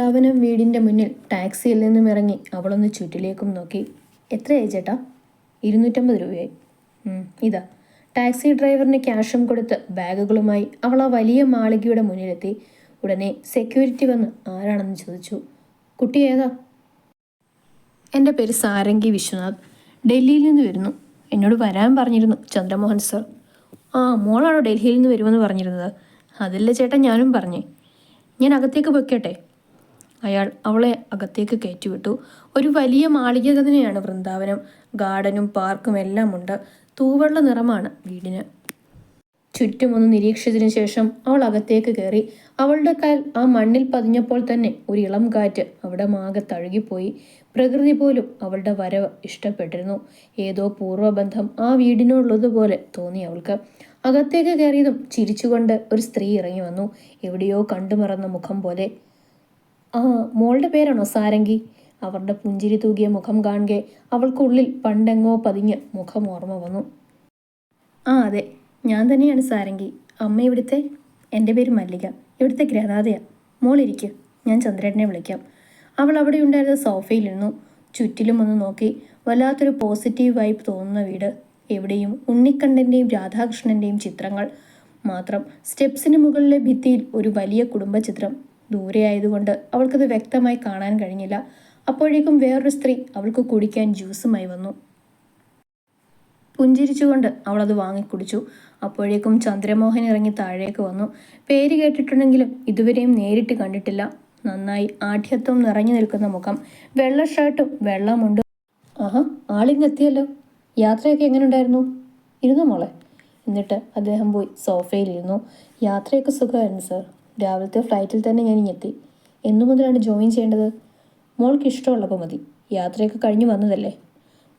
വൃന്ദാവനം വീടിന്റെ മുന്നിൽ ടാക്സിയിൽ നിന്നും ഇറങ്ങി അവളൊന്ന് ചുറ്റിലേക്കും നോക്കി. എത്രയായി ചേട്ടാ? ഇരുന്നൂറ്റമ്പത് രൂപയായി. ഇതാ. ടാക്സി ഡ്രൈവറിന് ക്യാഷും കൊടുത്ത് ബാഗുകളുമായി അവൾ ആ വലിയ മാളികയുടെ മുന്നിലെത്തി. ഉടനെ സെക്യൂരിറ്റി വന്ന് ആരാണെന്ന് ചോദിച്ചു. കുട്ടി ഏതാ? എന്റെ പേര് സാരംഗി വിശ്വനാഥ്. ഡൽഹിയിൽ നിന്ന് വരുന്നു. എന്നോട് വരാൻ പറഞ്ഞിരുന്നു ചന്ദ്രമോഹൻ സർ. ആ മോളാണോ ഡൽഹിയിൽ നിന്ന് വരുമെന്ന് പറഞ്ഞിരുന്നത്? അതല്ല ചേട്ടാ ഞാനും പറഞ്ഞേ. ഞാൻ അകത്തേക്ക് വെക്കട്ടെ അയാൾ അവളെ അകത്തേക്ക് കയറ്റിവിട്ടു. ഒരു വലിയ മാളിക തന്നെയാണ് വൃന്ദാവനം. ഗാർഡനും പാർക്കും എല്ലാം ഉണ്ട് തൂവെള്ള നിറമാണ് വീടിന്. ചുറ്റുമൊന്ന് നിരീക്ഷിച്ചതിനു ശേഷം അവൾ അകത്തേക്ക് കയറി. അവളുടെ കാൽ ആ മണ്ണിൽ പതിഞ്ഞപ്പോൾ തന്നെ ഒരു ഇളം കാറ്റ് അവിടെ മാകെ തഴുകിപ്പോയി. പ്രകൃതി പോലും അവളുടെ വരവ് ഇഷ്ടപ്പെട്ടിരുന്നു. ഏതോ പൂർവബന്ധം ആ വീടിനുള്ളതുപോലെ തോന്നി അവൾക്ക്. അകത്തേക്ക് കയറിയതും ചിരിച്ചുകൊണ്ട് ഒരു സ്ത്രീ ഇറങ്ങി വന്നു. എവിടെയോ കണ്ടുമറന്ന മുഖം പോലെ. ആ മോളുടെ പേരാണോ സാരംഗി? അവരുടെ പുഞ്ചിരി തൂകിയ മുഖം കാണുകെ അവൾക്കുള്ളിൽ പണ്ടെങ്ങോ പതിഞ്ഞ് മുഖം ഓർമ്മ വന്നു. ആ അതെ. ഞാൻ തന്നെയാണ് സാരംഗി. അമ്മ ഇവിടുത്തെ? എന്റെ പേര് മല്ലിക. ഇവിടുത്തെ ഗ്രഹനാഥയാണ് മോളിരിക്കു ഞാൻ ചന്ദ്രേട്ടനെ വിളിക്കാം. അവൾ അവിടെ ഉണ്ടായിരുന്ന സോഫയിലിരുന്നു ചുറ്റിലും ഒന്ന് നോക്കി വല്ലാത്തൊരു പോസിറ്റീവ് വൈബ് തോന്നുന്ന വീട്. എവിടെയും ഉണ്ണിക്കണ്ണന്റെയും രാധാകൃഷ്ണന്റെയും ചിത്രങ്ങൾ. മാത്രം സ്റ്റെപ്സിന് മുകളിലെ ഭിത്തിയിൽ ഒരു വലിയ കുടുംബ ചിത്രം ദൂരെ ആയതുകൊണ്ട് അവൾക്കത് വ്യക്തമായി കാണാൻ കഴിഞ്ഞില്ല. അപ്പോഴേക്കും വേറൊരു സ്ത്രീ അവൾക്ക് കുടിക്കാൻ ജ്യൂസുമായി വന്നു. പുഞ്ചിരിച്ചുകൊണ്ട് അവളത് വാങ്ങിക്കുടിച്ചു. അപ്പോഴേക്കും ചന്ദ്രമോഹൻ ഇറങ്ങി താഴേക്ക് വന്നു. പേര് കേട്ടിട്ടുണ്ടെങ്കിലും ഇതുവരെയും നേരിട്ട് കണ്ടിട്ടില്ല. നന്നായി ആഠ്യത്വം നിറഞ്ഞു നിൽക്കുന്ന മുഖം. വെള്ള ഷർട്ടും വെള്ളമുണ്ടും. ആഹാ ആളിങ്ങെത്തിയല്ലോ യാത്രയൊക്കെ എങ്ങനെ ഉണ്ടായിരുന്നു ഇരുന്നു മോളെ? എന്നിട്ട് അദ്ദേഹം പോയി സോഫയിലിരുന്നു. യാത്രയൊക്കെ സുഖമായിരുന്നു സർ. രാവിലത്തെ ഫ്ലൈറ്റിൽ തന്നെ ഞാൻ ഇങ്ങെത്തി. എന്നു മുതലാണ് ജോയിൻ ചെയ്യേണ്ടത്? മോൾക്ക് ഇഷ്ടമുള്ളപ്പോൾ മതി. യാത്രയൊക്കെ കഴിഞ്ഞു വന്നതല്ലേ?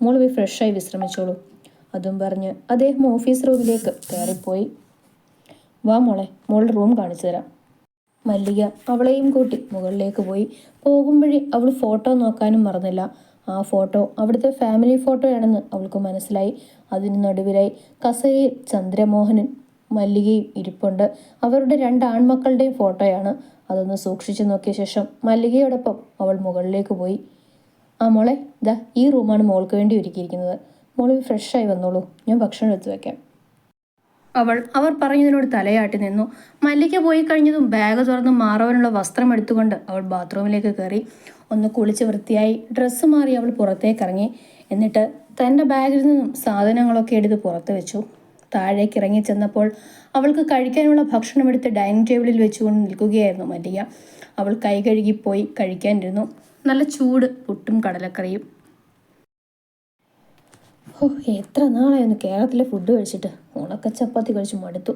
മോൾ പോയി ഫ്രഷായി വിശ്രമിച്ചോളൂ. അതും പറഞ്ഞ് അദ്ദേഹം ഓഫീസ് റൂമിലേക്ക് കയറിപ്പോയി. വാ മോളെ മോളുടെ റൂം കാണിച്ചു തരാം. മല്ലിക അവളെയും കൂട്ടി മുകളിലേക്ക് പോയി. പോകുമ്പോഴേ അവൾ ഫോട്ടോ നോക്കാനും മറന്നില്ല. ആ ഫോട്ടോ അവിടുത്തെ ഫാമിലി ഫോട്ടോയാണെന്ന് അവൾക്ക് മനസ്സിലായി. അതിന് നടുവിലായി കസേരയിൽ ചന്ദ്രമോഹനും മല്ലികയും ഇരിപ്പുണ്ട്. അവരുടെ രണ്ട് ആൺമക്കളുടെയും ഫോട്ടോയാണ്. അതൊന്ന് സൂക്ഷിച്ചു നോക്കിയ ശേഷം മല്ലികയോടൊപ്പം അവൾ മുകളിലേക്ക് പോയി. ആ മോളെ ദാ ഈ റൂമാണ് മോൾക്ക് വേണ്ടി ഒരുക്കിയിരിക്കുന്നത്. മോൾ ഫ്രഷായി വന്നോളൂ. ഞാൻ ഭക്ഷണം എടുത്തു വെക്കാം. അവൾ അവർ പറഞ്ഞതിനോട് തലയാട്ടി നിന്നു. മല്ലിക പോയി കഴിഞ്ഞതും ബാഗ് തുറന്ന് മാറവനുള്ള വസ്ത്രം എടുത്തുകൊണ്ട് അവൾ ബാത്റൂമിലേക്ക് കയറി. ഒന്ന് കുളിച്ച് വൃത്തിയായി ഡ്രസ്സ് മാറി അവൾ പുറത്തേക്ക് ഇറങ്ങി. എന്നിട്ട് തന്റെ ബാഗിൽ നിന്നും സാധനങ്ങളൊക്കെ എടുത്ത് പുറത്ത് വെച്ചു. താഴേക്ക് ഇറങ്ങി ചെന്നപ്പോൾ അവൾക്ക് കഴിക്കാനുള്ള ഭക്ഷണം എടുത്ത് ഡൈനിങ് ടേബിളിൽ വെച്ചുകൊണ്ട് നിൽക്കുകയായിരുന്നു മല്ലിക അവൾ കൈ കഴുകിപ്പോയി കഴിക്കാനിരുന്നു. നല്ല ചൂട് പുട്ടും കടലക്കറിയും. ഓ എത്ര നാളായിരുന്നു കേരളത്തിലെ ഫുഡ് കഴിച്ചിട്ട്? ഉണക്ക ചപ്പാത്തി കഴിച്ച് മടുത്തു.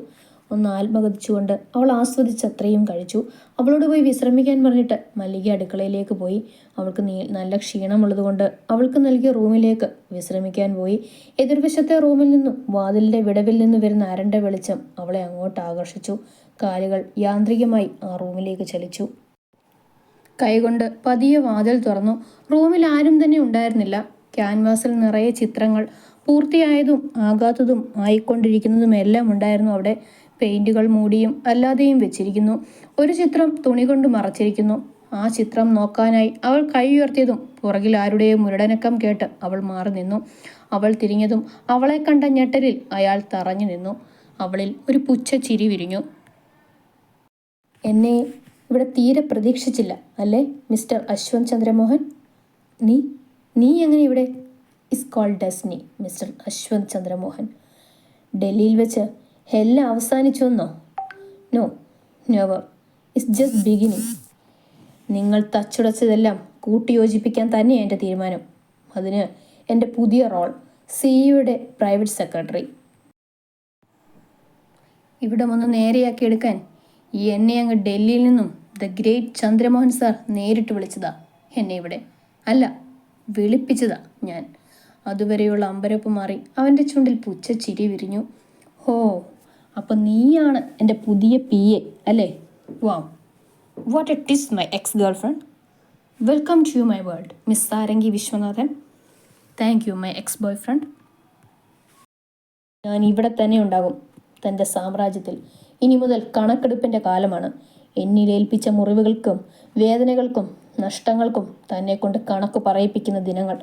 ഒന്ന് ആത്മകഥിച്ചുകൊണ്ട് അവൾ ആസ്വദിച്ചത്രയും കഴിച്ചു. അവളോട് പോയി വിശ്രമിക്കാൻ പറഞ്ഞിട്ട് മല്ലിക അടുക്കളയിലേക്ക് പോയി. അവൾക്ക് നീ നല്ല ക്ഷീണമുള്ളതുകൊണ്ട് അവൾക്ക് നൽകിയ റൂമിലേക്ക് വിശ്രമിക്കാൻ പോയി. എതിർവശത്തെ റൂമിൽ നിന്നും വാതിലിന്റെ വിടവിൽ നിന്ന് വരുന്ന അരണ്ട വെളിച്ചം അവളെ അങ്ങോട്ട് ആകർഷിച്ചു. കാലുകൾ യാന്ത്രികമായി ആ റൂമിലേക്ക് ചലിച്ചു. കൈകൊണ്ട് പതിയെ വാതിൽ തുറന്നു. റൂമിൽ ആരും തന്നെ ഉണ്ടായിരുന്നില്ല. ക്യാൻവാസിൽ നിറയെ ചിത്രങ്ങൾ പൂർത്തിയായതും ആകാത്തതും ആയിക്കൊണ്ടിരിക്കുന്നതും എല്ലാം ഉണ്ടായിരുന്നു അവിടെ. പെയിന്റുകൾ മൂടിയും അല്ലാതെയും വെച്ചിരിക്കുന്നു. ഒരു ചിത്രം തുണി കൊണ്ട് മറച്ചിരിക്കുന്നു. ആ ചിത്രം നോക്കാനായി അവൾ കൈ ഉയർത്തിയതും പുറകിൽ ആരുടെയോ മുരടനക്കം കേട്ട് അവൾ മാറി നിന്നു. അവൾ തിരിഞ്ഞതും അവളെ കണ്ട ഞെട്ടലിൽ അയാൾ തറഞ്ഞു നിന്നു. അവളിൽ ഒരു പുച്ഛ ചിരി വിരിഞ്ഞു. എന്നെ ഇവിടെ തീരെ പ്രതീക്ഷിച്ചില്ല അല്ലേ മിസ്റ്റർ അശ്വന്ത് ചന്ദ്രമോഹൻ? നീ നീ എങ്ങനെ ഇവിടെ? Is called destiny mister Ashwanth Chandramohan. ഡൽഹിയിൽ വെച്ച് എല്ലാം അവസാനിച്ചു എന്നോ? No never it's just beginning നിങ്ങൾ തച്ചുടച്ചതെല്ലാം കൂട്ടിയോജിപ്പിക്കാൻ തന്നെയാണ് എന്റെ തീരുമാനം. അതിന് എന്റെ പുതിയ റോൾ സിഇയുടെ പ്രൈവറ്റ് സെക്രട്ടറി ഇവിടെ വന്ന് നേരെയാക്കി എടുക്കാൻ ഈ എന്നെ അങ്ങ് ഡൽഹിയിൽ നിന്നും ദ ഗ്രേറ്റ് ചന്ദ്രമോഹൻ സാർ നേരിട്ട് വിളിച്ചതാ എന്നെ ഇവിടെ. അല്ല വിളിപ്പിച്ചതാ ഞാൻ. അതുവരെയുള്ള അമ്പരപ്പ് മാറി അവന്റെ ചുണ്ടിൽ പുച്ച ചിരി വിരിഞ്ഞു. ഹോ അപ്പം നീയാണ് എന്റെ പുതിയ പി എ അല്ലേ? വാ what it is my ex girlfriend welcome to you my world miss Sarangi Viswanathan thank you my ex boyfriend ഞാൻ ഇവിടെ തന്നെ ഉണ്ടാകും തന്റെ സാമ്രാജ്യത്തിൽ. ഇനി മുതൽ കണക്കെടുപ്പിന്റെ കാലമാണ്. എന്നിലേൽപ്പിച്ച മുറിവുകൾക്കും വേദനകൾക്കും നഷ്ടങ്ങൾക്കും തന്നെക്കൊണ്ട് കണക്ക് പറയിപ്പിക്കുന്ന ദിനങ്ങൾ.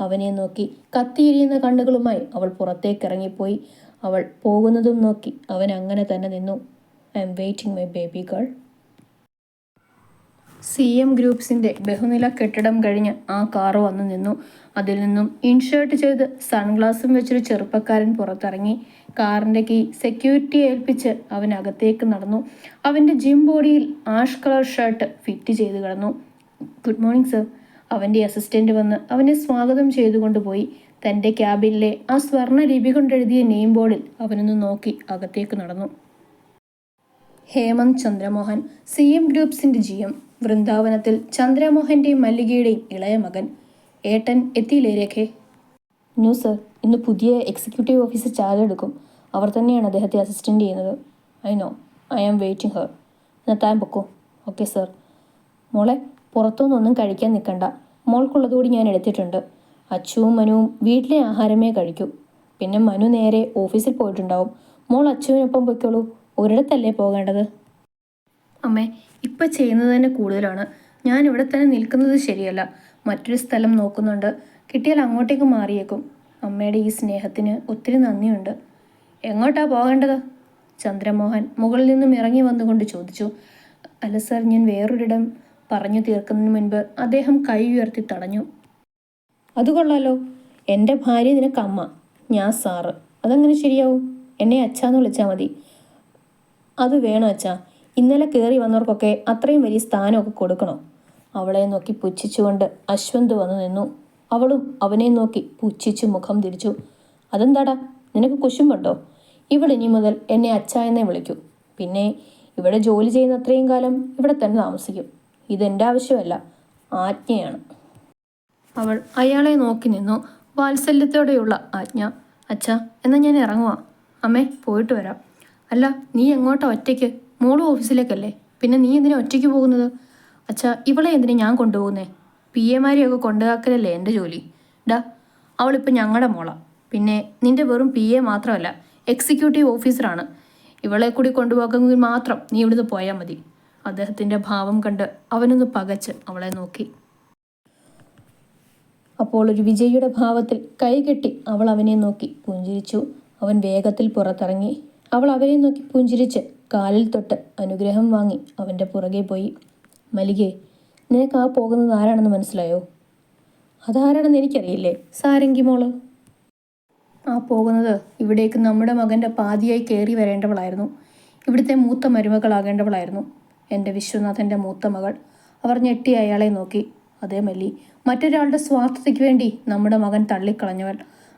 അവനെ നോക്കി കത്തിയിരിയുന്ന കണ്ണുകളുമായി അവൾ പുറത്തേക്കിറങ്ങിപ്പോയി. അവൾ പോകുന്നതും നോക്കി. അവൻ അങ്ങനെ തന്നെ നിന്നു. I am waiting my baby girl. C M ഗ്രൂപ്പ്സിന്റെ ബഹുനില കെട്ടിടം കഴിഞ്ഞ് ആ കാറ് വന്നു നിന്നു. അതിൽ നിന്നും ഇൻഷേർട്ട് ചെയ്ത് സൺഗ്ലാസും വെച്ചൊരു ചെറുപ്പക്കാരൻ പുറത്തിറങ്ങി. കാറിന്റെ കീ സെക്യൂരിറ്റി ഏൽപ്പിച്ച് അവൻ അകത്തേക്ക് നടന്നു. അവന്റെ ജിം ബോഡിയിൽ ആഷ് കളർ ഷർട്ട് ഫിറ്റ് ചെയ്ത് കിടന്നു. Good morning sir. അവന്റെ അസിസ്റ്റന്റ് വന്ന് അവനെ സ്വാഗതം ചെയ്തുകൊണ്ട് പോയി. തന്റെ ക്യാബിനിലെ ആ സ്വർണ ലിപി കൊണ്ടെഴുതിയ നെയിം ബോർഡിൽ അവനൊന്ന് നോക്കി അകത്തേക്ക് നടന്നു. ഹേമന്ത് ചന്ദ്രമോഹൻ സി എം ഗ്രൂപ്പ്സിന്റെ ജി എം വൃന്ദാവനത്തിൽ ചന്ദ്രമോഹന്റെയും മല്ലികയുടെയും ഇളയ മകൻ ഏട്ടൻ എത്തിയില്ലേ രേഖേ ന്യൂ സർ ഇന്ന് പുതിയ എക്സിക്യൂട്ടീവ് ഓഫീസർ ചാർജ് എടുക്കും. അവർ തന്നെയാണ് അദ്ദേഹത്തെ അസിസ്റ്റന്റ് ചെയ്യുന്നത്. I know I am waiting her. എന്നാൽ താൻ പൊക്കോ? Okay sir. മോളെ പുറത്തുനിന്നൊന്നും കഴിക്കാൻ നിൽക്കണ്ട. മോൾക്കുള്ളതുകൂടി ഞാൻ എടുത്തിട്ടുണ്ട്. അച്ചുവും മനുവും വീട്ടിലെ ആഹാരമേ കഴിക്കൂ. പിന്നെ മനു നേരെ ഓഫീസിൽ പോയിട്ടുണ്ടാവും. മോൾ അച്ചുവിനൊപ്പം പൊയ്ക്കോളൂ. ഒരിടത്തല്ലേ പോകേണ്ടത്? അമ്മേ ഇപ്പം ചെയ്യുന്നത് തന്നെ കൂടുതലാണ്. ഞാൻ ഇവിടെ തന്നെ നിൽക്കുന്നത് ശരിയല്ല. മറ്റൊരു സ്ഥലം നോക്കുന്നുണ്ട്. കിട്ടിയാൽ അങ്ങോട്ടേക്ക് മാറിയേക്കും. അമ്മയുടെ ഈ സ്നേഹത്തിന് ഒത്തിരി നന്ദിയുണ്ട്. എങ്ങോട്ടാ പോകേണ്ടത്? ചന്ദ്രമോഹൻ മുകളിൽ നിന്നും ഇറങ്ങി വന്നുകൊണ്ട് ചോദിച്ചു. അല്ല സർ ഞാൻ വേറൊരിടം പറഞ്ഞു തീർക്കുന്നതിന് മുൻപ് അദ്ദേഹം കൈ ഉയർത്തി തടഞ്ഞു. അത് കൊള്ളാലോ. എന്റെ ഭാര്യ നിനക്ക് അമ്മ ഞാൻ സാറ്. അതങ്ങനെ ശരിയാവും? എന്നെ അച്ഛാന്ന് വിളിച്ചാൽ മതി. അത് വേണോ അച്ഛാ. ഇന്നലെ കയറി വന്നവർക്കൊക്കെ അത്രയും വലിയ സ്ഥാനമൊക്കെ കൊടുക്കണോ? അവളെ നോക്കി പുച്ഛിച്ചുകൊണ്ട് അശ്വന്ത് വന്നു നിന്നു. അവളും അവനെ നോക്കി പുച്ഛിച്ചു മുഖം തിരിച്ചു. അതെന്താടാ? നിനക്ക് കുശുമ്പുണ്ടോ? ഇവിടെ ഇനി മുതൽ എന്നെ അച്ഛ എന്നേ വിളിക്കൂ. പിന്നെ ഇവിടെ ജോലി ചെയ്യുന്ന അത്രയും കാലം ഇവിടെ തന്നെ താമസിക്കും. ഇതെന്റെ ആവശ്യമല്ല. ആജ്ഞയാണ്. അവൾ അയാളെ നോക്കി നിന്നു. വാത്സല്യത്തോടെയുള്ള ആജ്ഞ. അച്ഛ എന്നാൽ ഞാൻ ഇറങ്ങുവാ. അമ്മേ പോയിട്ട് വരാം. അല്ല നീ എങ്ങോട്ടാ ഒറ്റയ്ക്ക്? മോളും ഓഫീസിലേക്കല്ലേ. പിന്നെ നീ എന്തിനാ ഒറ്റയ്ക്ക് പോകുന്നത്? അച്ഛ ഇവളെ എന്തിനാ ഞാൻ കൊണ്ടുപോകുന്നേ? പി എമാരെയൊക്കെ കൊണ്ടുകാക്കലല്ലേ എന്റെ ജോലി. ഡാ അവളിപ്പോൾ ഞങ്ങളുടെ മോള. പിന്നെ നിന്റെ വെറും പി എ മാത്രമല്ല എക്സിക്യൂട്ടീവ് ഓഫീസറാണ്. ഇവളെ കൂടി കൊണ്ടുപോകുമെങ്കിൽ മാത്രം നീ ഇവിടുന്ന് പോയാൽ മതി. അദ്ദേഹത്തിന്റെ ഭാവം കണ്ട് അവനൊന്ന് പകച്ച് അവളെ നോക്കി. അപ്പോൾ ഒരു വിജയിയുടെ ഭാവത്തിൽ കൈകെട്ടി അവൾ അവനെ നോക്കി പുഞ്ചിരിച്ചു. അവൻ വേഗത്തിൽ പുറത്തിറങ്ങി. അവൾ അവനെ നോക്കി പുഞ്ചിരിച്ച് കാലിൽ തൊട്ട് അനുഗ്രഹം വാങ്ങി അവന്റെ പുറകെ പോയി. മലികെ നിനക്ക് ആ പോകുന്നത് ആരാണെന്ന് മനസ്സിലായോ? അതാരാണെന്ന് എനിക്കറിയില്ലേ. സാരംഗി മോൾ. ആ പോകുന്നത് ഇവിടേക്ക് നമ്മുടെ മകന്റെ പാതിയായി കയറി വരേണ്ടവളായിരുന്നു. ഇവിടുത്തെ മൂത്ത മരുമകളാകേണ്ടവളായിരുന്നു. എന്റെ വിശ്വനാഥന്റെ മൂത്ത മകൾ. അവർ ഞെട്ടി അയാളെ നോക്കി. അതേ മല്ലി. മറ്റൊരാളുടെ സ്വാർത്ഥതയ്ക്ക് വേണ്ടി നമ്മുടെ മകൻ തള്ളിക്കളഞ്ഞവൾ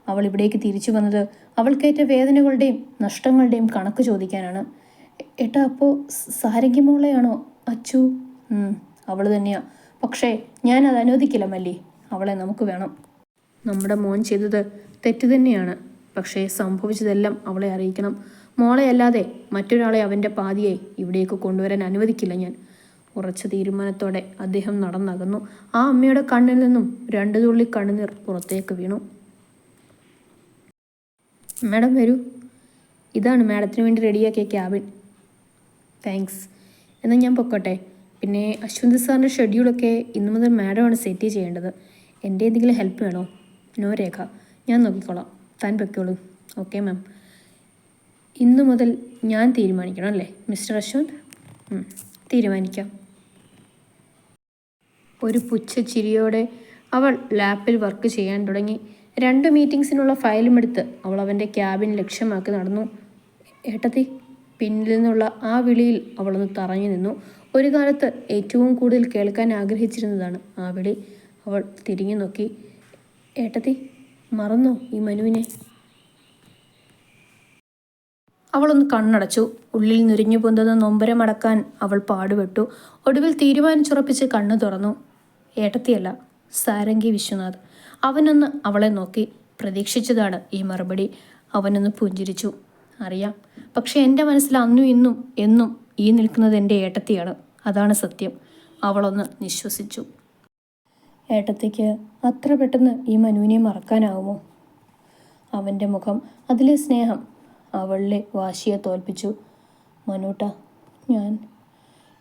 അവൾ ഇവിടേക്ക് തിരിച്ചു വന്നത് അവൾക്കേറ്റ വേദനകളുടെയും നഷ്ടങ്ങളുടെയും കണക്ക് ചോദിക്കാനാണ്. ഏട്ടാ അപ്പോൾ സാരംഗി മോളെയാണോ? അച്ചു? അവൾ തന്നെയാ. പക്ഷേ ഞാൻ അത് അനുവദിക്കില്ല മല്ലി. അവളെ നമുക്ക് വേണം. നമ്മുടെ മോൻ ചെയ്തത് തെറ്റ് തന്നെയാണ്. പക്ഷേ സംഭവിച്ചതെല്ലാം അവളെ അറിയിക്കണം. മോളെ അല്ലാതെ മറ്റൊരാളെ അവന്റെ പാതിയെ ഇവിടേക്ക് കൊണ്ടുവരാൻ അനുവദിക്കില്ല ഞാൻ. ഉറച്ച തീരുമാനത്തോടെ അദ്ദേഹം നടന്നകന്നു. ആ അമ്മയുടെ കണ്ണിൽ നിന്നും രണ്ടു തുള്ളി കണ്ണുനീർ പുറത്തേക്ക് വീണു. മാഡം വരൂ. ഇതാണ് മാഡത്തിന് വേണ്ടി റെഡിയാക്കിയ ക്യാബിൻ. താങ്ക്സ്. എന്നാൽ ഞാൻ പൊക്കോട്ടെ. പിന്നെ അശ്വന്ത് സാറിന്റെ ഷെഡ്യൂളൊക്കെ ഇന്നു മുതൽ മാഡമാണ് സെറ്റ് ചെയ്യേണ്ടത്. എന്റെ എന്തെങ്കിലും ഹെൽപ്പ് വേണോ? നോ രേഖ. ഞാൻ നോക്കിക്കോളാം. താൻ പൊയ്ക്കോളൂ. Okay ma'am. ഇന്നു മുതൽ ഞാൻ തീരുമാനിക്കണം അല്ലേ? മിസ്റ്റർ അശ്വന്ത്? തീരുമാനിക്കാം. ഒരു പുച്ഛച്ചിരിയോടെ അവൾ ലാപ്പിൽ വർക്ക് ചെയ്യാൻ തുടങ്ങി. രണ്ട് മീറ്റിംഗ്സിനുള്ള ഫയലും എടുത്ത് അവൾ അവന്റെ ക്യാബിൻ ലക്ഷ്യമാക്കി നടന്നു. ഏട്ടത്തി പിന്നിൽ നിന്നുള്ള ആ വിളിയിൽ അവളൊന്ന് തറഞ്ഞു നിന്നു. ഒരു കാലത്ത് ഏറ്റവും കൂടുതൽ കേൾക്കാൻ ആഗ്രഹിച്ചിരുന്നതാണ് ആ വിളി. അവൾ തിരിഞ്ഞു നോക്കി. ഏട്ടത്തി മറന്നോ ഈ മനുവിനെ? അവളൊന്ന് കണ്ണടച്ചു. ഉള്ളിൽ നുരിഞ്ഞു പൊന്തുന്ന നൊമ്പരമടക്കാൻ അവൾ പാടുപെട്ടു. ഒടുവിൽ തീരുമാനിച്ചുറപ്പിച്ച് കണ്ണു തുറന്നു. ഏട്ടത്തിയല്ല സാരംഗി വിശ്വനാഥ്. അവനൊന്ന് അവളെ നോക്കി പ്രതീക്ഷിച്ചതാണ് ഈ മറുപടി. അവനൊന്ന് പുഞ്ചിരിച്ചു. അറിയാം. പക്ഷെ എന്റെ മനസ്സിൽ അന്നും ഇന്നും എന്നും ഈ നിൽക്കുന്നത് എന്റെ ഏട്ടത്തിയാണ്. അതാണ് സത്യം. അവളൊന്ന് നിശ്വസിച്ചു. ഏട്ടത്തിക്ക് അത്ര പെട്ടെന്ന് ഈ മനുവിനെ മറക്കാനാവുമോ? അവന്റെ മുഖം അതിലെ സ്നേഹം അവളിലെ വാശിയെ തോൽപ്പിച്ചു. മനൂട്ട ഞാൻ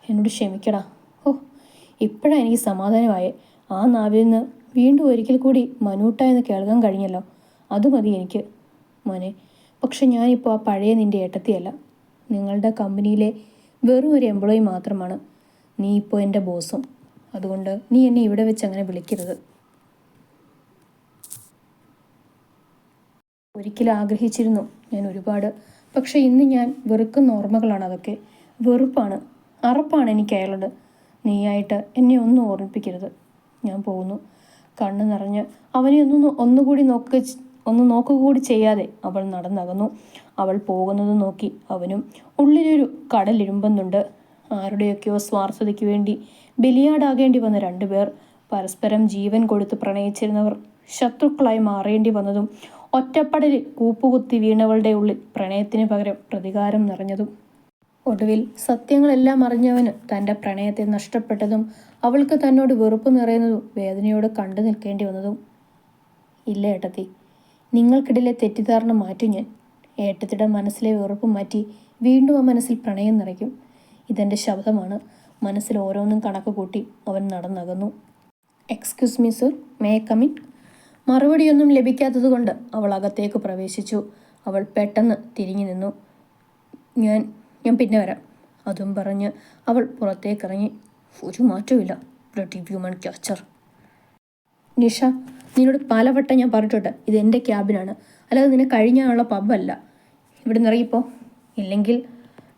എന്നോട് ക്ഷമിക്കടാ. ഇപ്പോഴാണ് എനിക്ക് സമാധാനമായി. ആ നാവിൽ നിന്ന് വീണ്ടും ഒരിക്കൽ കൂടി മനൂട്ട എന്ന് കേൾക്കാൻ കഴിഞ്ഞല്ലോ. അത് മതി എനിക്ക് മോനെ. പക്ഷെ ഞാനിപ്പോൾ ആ പഴയ നിന്റെ ഏട്ടത്തിയല്ല. നിങ്ങളുടെ കമ്പനിയിലെ വെറും ഒരു എംപ്ലോയി മാത്രമാണ്. നീ ഇപ്പോൾ എന്റെ ബോസും. അതുകൊണ്ട് നീ എന്നെ ഇവിടെ വെച്ച് അങ്ങനെ വിളിക്കരുത്. ഒരിക്കലും ആഗ്രഹിച്ചിരുന്നു ഞാൻ ഒരുപാട്. പക്ഷെ ഇന്ന് ഞാൻ വെറുക്കുന്ന ഓർമ്മകളാണ് അതൊക്കെ. വെറുപ്പാണ്. അറപ്പാണ് എനിക്ക് അയാളോട്. നീയായിട്ട് എന്നെ ഒന്നും ഓർമ്മിപ്പിക്കരുത്. ഞാൻ പോകുന്നു. കണ്ണു നിറഞ്ഞ് അവനെ ഒന്ന് ഒന്നുകൂടി നോക്ക ഒന്ന് നോക്കുകൂടി ചെയ്യാതെ അവൾ നടന്നകന്നു. അവൾ പോകുന്നത് നോക്കി അവനും ഉള്ളിലൊരു കടലിരുമ്പുന്നുണ്ട് ആരുടെയൊക്കെയോ സ്വാർത്ഥതയ്ക്ക് വേണ്ടി ബലിയാടാകേണ്ടി വന്ന രണ്ടുപേർ പരസ്പരം ജീവൻ കൊടുത്ത് പ്രണയിച്ചിരുന്നവർ ശത്രുക്കളായി മാറേണ്ടി വന്നതും ഒറ്റപ്പടലിൽ കൂപ്പുകുത്തി വീണവളുടെ ഉള്ളിൽ പ്രണയത്തിന് പകരം പ്രതികാരം നിറഞ്ഞതും ഒടുവിൽ സത്യങ്ങളെല്ലാം അറിഞ്ഞവന് തന്റെ പ്രണയത്തെ നഷ്ടപ്പെട്ടതും അവൾക്ക് തന്നോട് വെറുപ്പ് നിറയുന്നതും വേദനയോട് കണ്ടു നിൽക്കേണ്ടി വന്നതും. ഇല്ല ഏട്ടത്തി നിങ്ങൾക്കിടയിലെ തെറ്റിദ്ധാരണ മാറ്റും ഞാൻ. ഏട്ടത്തിയുടെ മനസ്സിലെ വെറുപ്പ് മാറ്റി വീണ്ടും ആ മനസ്സിൽ പ്രണയം നിറയ്ക്കും. ഇതെന്റെ ശബ്ദമാണ്. മനസ്സിൽ ഓരോന്നും കണക്ക് കൂട്ടി അവൻ നടന്നകന്നു. Excuse me sir may come in മറുപടിയൊന്നും ലഭിക്കാത്തതുകൊണ്ട് അവൾ അകത്തേക്ക് പ്രവേശിച്ചു. അവൾ പെട്ടെന്ന് തിരിഞ്ഞു നിന്നു. ഞാൻ ഞാൻ പിന്നെ വരാം. അതും പറഞ്ഞ് അവൾ പുറത്തേക്കിറങ്ങി. ഒരു മാറ്റവുമില്ല. ബ്ലഡി ഹ്യൂമൻ ക്യാച്ചർ നിഷ നിന്നോട് പലവട്ടം ഞാൻ പറഞ്ഞിട്ടുണ്ട്. ഇത് എന്റെ ക്യാബിനാണ് അല്ലാതെ നിന്നെ കഴിഞ്ഞാനുള്ള പബ്ബല്ല ഇവിടെ നിന്ന് ഇല്ലെങ്കിൽ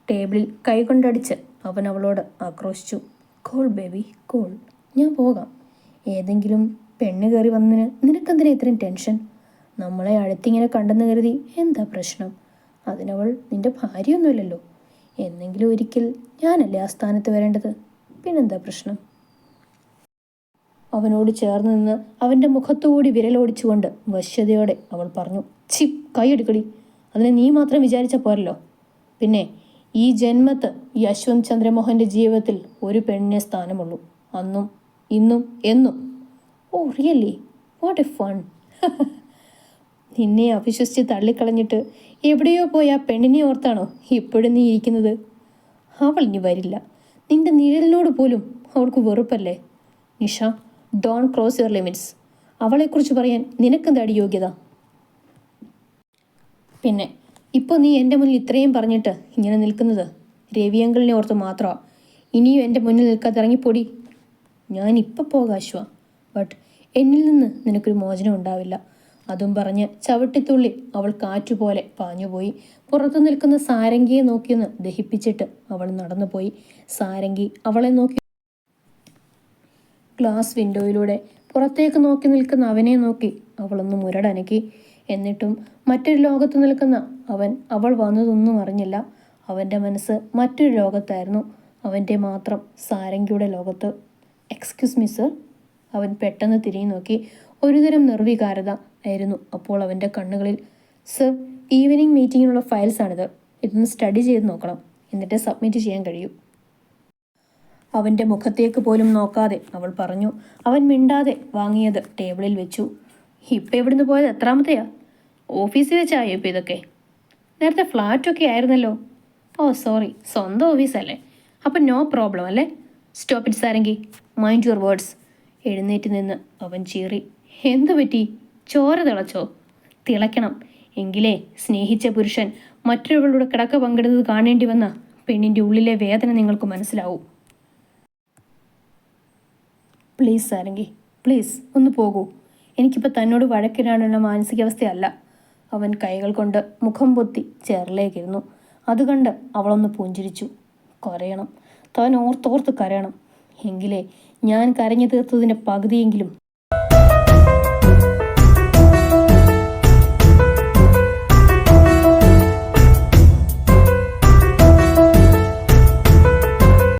ടേബിളിൽ കൈകൊണ്ടടിച്ച് അവൻ അവളോട് ആക്രോശിച്ചു. കോൾ ബേബി കോൾ ഞാൻ പോകാം. ഏതെങ്കിലും പെണ്ണ് കയറി വന്നതിന് നിനക്കെന്തിനാ ഇത്രയും ടെൻഷൻ നമ്മളെ അടുത്തിങ്ങനെ കണ്ടെന്ന് കരുതി എന്താ പ്രശ്നം? അതിനവൾ നിന്റെ ഭാര്യയൊന്നുമില്ലല്ലോ. എന്നെങ്കിലും ഒരിക്കൽ ഞാനല്ലേ ആ സ്ഥാനത്ത് വരേണ്ടത്? പിന്നെന്താ പ്രശ്നം? അവനോട് ചേർന്ന് നിന്ന് അവന്റെ മുഖത്തുകൂടി വിരലോടിച്ചുകൊണ്ട് വശ്യതയോടെ അവൾ പറഞ്ഞു ചി കൈയെടുക്കടി. അതിനെ നീ മാത്രം വിചാരിച്ച പോരല്ലോ. പിന്നെ ഈ ജന്മത്ത് യശ്വന്ത് ചന്ദ്രമോഹന്റെ ജീവിതത്തിൽ ഒരു പെണ്ണിനെ സ്ഥാനമുള്ളൂ. അന്നും ഇന്നും എന്നും. Oh really? What a fun. നിന്നെ അവിശ്വസിച്ച് തള്ളിക്കളഞ്ഞിട്ട് എവിടെയോ പോയ ആ പെണ്ണിനെ ഓർത്താണോ ഇപ്പോഴും നീ ഇരിക്കുന്നത്? അവൾ ഇനി വരില്ല. നിന്റെ നിഴലിനോട് പോലും അവൾക്ക് വെറുപ്പല്ലേ? Nisha don't cross your limits. അവളെക്കുറിച്ച് പറയാൻ നിനക്കെന്താടി യോഗ്യത? പിന്നെ ഇപ്പോൾ നീ എന്റെ മുന്നിൽ ഇത്രയും പറഞ്ഞിട്ട് ഇങ്ങനെ നിൽക്കുന്നത്? രവിയങ്കളിനെ ഓർത്ത് മാത്രമാണ് ഇനിയും എന്റെ മുന്നിൽ നിൽക്കാതെ ഇറങ്ങിപ്പൊടി. ഞാൻ ഇപ്പം പോകാം അശ്വ. ബട്ട് എന്നിൽ നിന്ന് നിനക്കൊരു മോചനം ഉണ്ടാവില്ല. അതും പറഞ്ഞ് ചവിട്ടിത്തുള്ളി അവൾ കാറ്റുപോലെ പാഞ്ഞുപോയി. പുറത്തു നിൽക്കുന്ന സാരംഗിയെ നോക്കിയൊന്ന് ദഹിപ്പിച്ചിട്ട് അവൾ നടന്നുപോയി. സാരംഗി അവളെ നോക്കി ഗ്ലാസ് വിൻഡോയിലൂടെ പുറത്തേക്ക് നോക്കി നിൽക്കുന്ന അവനെ നോക്കി അവളൊന്ന് മുരടനക്കി. എന്നിട്ടും മറ്റൊരു ലോകത്ത് നിൽക്കുന്ന അവൻ അവൾ വന്നതൊന്നും അറിഞ്ഞില്ല. അവന്റെ മനസ്സ് മറ്റൊരു ലോകത്തായിരുന്നു. അവന്റെ മാത്രം സാരംഗിയുടെ ലോകത്ത്. എക്സ്ക്യൂസ് മീ സർ അവൻ പെട്ടെന്ന് തിരിഞ്ഞു നോക്കി ഒരുതരം നിർവികാരത. ആയിരുന്നു. അപ്പോൾ അവന്റെ കണ്ണുകളിൽ സർ ഈവനിങ് മീറ്റിങ്ങിനുള്ള ഫയൽസാണിത് ഇതൊന്ന് സ്റ്റഡി ചെയ്ത് നോക്കണം. എന്നിട്ട് സബ്മിറ്റ് ചെയ്യാൻ കഴിയൂ. അവന്റെ മുഖത്തേക്ക് പോലും നോക്കാതെ അവൾ പറഞ്ഞു അവൻ മിണ്ടാതെ വാങ്ങിയത് ടേബിളിൽ വെച്ചു. ഇപ്പം ഇവിടുന്ന് പോയത്? എത്രാമത്തെയാ? ഓഫീസിൽ വെച്ചായോ ഇപ്പം ഇതൊക്കെ? നേരത്തെ ഫ്ലാറ്റൊക്കെ ആയിരുന്നല്ലോ. Oh sorry. സ്വന്തം ഓഫീസല്ലേ. അപ്പം നോ പ്രോബ്ലം അല്ലേ? Stop it mind your words. എഴുന്നേറ്റ് നിന്ന് അവൻ ചീറി എന്തു പറ്റി? ചോര തിളച്ചോ? തിളയ്ക്കണം. എങ്കിലേ സ്നേഹിച്ച പുരുഷൻ മറ്റൊരാളുടെ കിടക്ക പങ്കിടുന്നത് കാണേണ്ടി വന്ന പെണ്ണിന്റെ ഉള്ളിലെ വേദന നിങ്ങൾക്ക് മനസ്സിലാവും. പ്ലീസ് സാരംഗി. പ്ലീസ് ഒന്ന് പോകൂ. എനിക്കിപ്പോൾ തന്നോട് വഴക്കിടാനുള്ള മാനസികാവസ്ഥയല്ല. അവൻ കൈകൾ കൊണ്ട് മുഖം പൊത്തി ചേറിലേക്കിരുന്നു അത് കണ്ട് അവളൊന്ന് പുഞ്ചിരിച്ചു. കരയണം. താൻ ഓർത്തോർത്ത് കരയണം. എങ്കിലേ ഞാൻ കരഞ്ഞു തീർത്തതിന്റെ പകുതിയെങ്കിലും